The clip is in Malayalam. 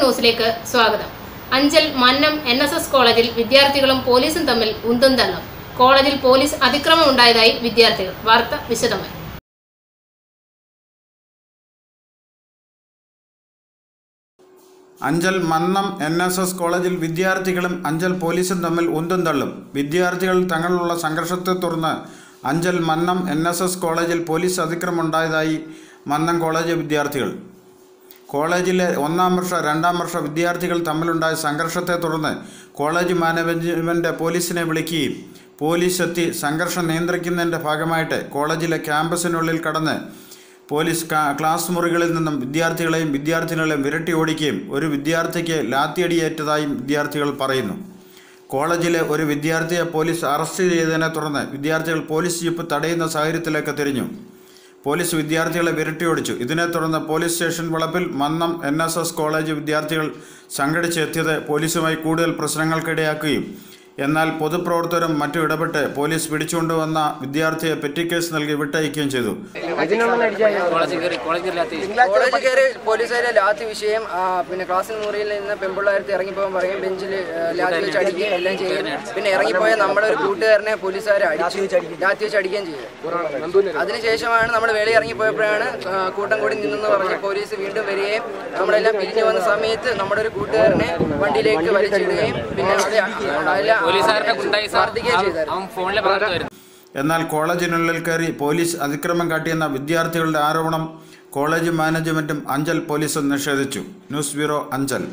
ന്യൂസിലേക്ക് സ്വാഗതം. Anchal Mannam N S S കോളേജിൽ വിദ്യാർത്ഥികളും പോലീസും തമ്മിൽ ഉന്തും തള്ളും കോളേജിൽ പോലീസ് അതിക്രമം ഉണ്ടായതായി വിദ്യാർത്ഥികൾ. വാർത്ത വിശദമായി. Anchal Mannam N S S കോളേജിൽ വിദ്യാർത്ഥികളും അഞ്ചൽ പോലീസും തമ്മിൽ ഉന്തും തള്ളും വിദ്യാർത്ഥികൾ തങ്ങളുള്ള സംഘർഷത്തെ തുടർന്ന് Anchal Mannam N S S കോളേജിൽ പോലീസ് അതിക്രമം ഉണ്ടായതായി മന്നം കോളേജ് വിദ്യാർത്ഥികൾ കോളേജിലെ ഒന്നാം വർഷ രണ്ടാം വർഷ വിദ്യാർത്ഥികൾ തമ്മിലുണ്ടായ സംഘർഷത്തെ തുടർന്ന് കോളേജ് മാനേജ്മെന്റ് പോലീസിനെ വിളിക്കുകയും പോലീസ് എത്തി സംഘർഷം നിയന്ത്രിക്കുന്നതിന്റെ ഭാഗമായിട്ട് കോളേജിലെ ക്യാമ്പസിനുള്ളിൽ കടന്ന് പോലീസ് ക്ലാസ് മുറികളിൽ നിന്നും വിദ്യാർത്ഥികളെയും വിദ്യാർത്ഥിനികളെയും വിരട്ടി ഓടിക്കുകയും ഒരു വിദ്യാർത്ഥിക്ക് ലാത്തിയടിയേറ്റതായും വിദ്യാർത്ഥികൾ പറയുന്നു. കോളേജിലെ ഒരു വിദ്യാർത്ഥിയെ പോലീസ് അറസ്റ്റ് ചെയ്തതിനെ തുടർന്ന് വിദ്യാർത്ഥികൾ പോലീസ് ജീപ്പ് തടയുന്ന സാഹചര്യത്തിലേക്ക് തിരിഞ്ഞു. പോലീസ് വിദ്യാർത്ഥികളെ വിരട്ടിയോടിച്ചു. ഇതിനെ തുടർന്ന് പോലീസ് സ്റ്റേഷൻ വളപ്പിൽ മന്നം എൻ കോളേജ് വിദ്യാർത്ഥികൾ സംഘടിച്ചെത്തിയത് പോലീസുമായി കൂടുതൽ പ്രശ്നങ്ങൾക്കിടയാക്കുകയും എന്നാൽ പൊതുപ്രവർത്തകരും മറ്റും ഇടപെട്ട് പോലീസ് പിടിച്ചുകൊണ്ടുവന്ന വിദ്യാർത്ഥിയെ പെറ്റിക്കേസ് നൽകി വിട്ടയക്കുകയും ചെയ്തു. കോളേജ് കയറി പോലീസുകാരെ ലാത്തി പിന്നെ ക്ലാസ്സിൽ മുറിയിൽ നിന്ന് പെമ്പിള്ളേരത്ത് ഇറങ്ങിപ്പോകാൻ പറയും ബെഞ്ചിൽ ലാത്തി വെച്ച് അടിക്കുകയും എല്ലാം ചെയ്യും. പിന്നെ ഇറങ്ങിപ്പോയ നമ്മുടെ ഒരു കൂട്ടുകാരനെ പോലീസുകാരെ അടിച്ചു ലാത്തി വെച്ച് അടിക്കുകയും ചെയ്തു അതിനുശേഷമാണ് നമ്മൾ വെളി ഇറങ്ങിപ്പോയപ്പോഴാണ് കൂട്ടം കൂടി നിന്നെന്ന് പറഞ്ഞ് പോലീസ് വീണ്ടും വരികയും നമ്മളെല്ലാം പിരിഞ്ഞു വന്ന സമയത്ത് നമ്മുടെ ഒരു കൂട്ടുകാരനെ വണ്ടിയിലേക്ക് വലിച്ചിടുകയും പിന്നെ അതിലെ ഗുണ്ടായിസം അവൻ ഫോണിലെ എന്നാൽ കോളേജിനുള്ളിൽ കയറി പോലീസ് അതിക്രമം കാട്ടിയെന്ന വിദ്യാർത്ഥികളുടെ ആരോപണം കോളേജ് മാനേജ്മെന്റും അഞ്ചൽ പോലീസും നിഷേധിച്ചു. News bureau Anchal.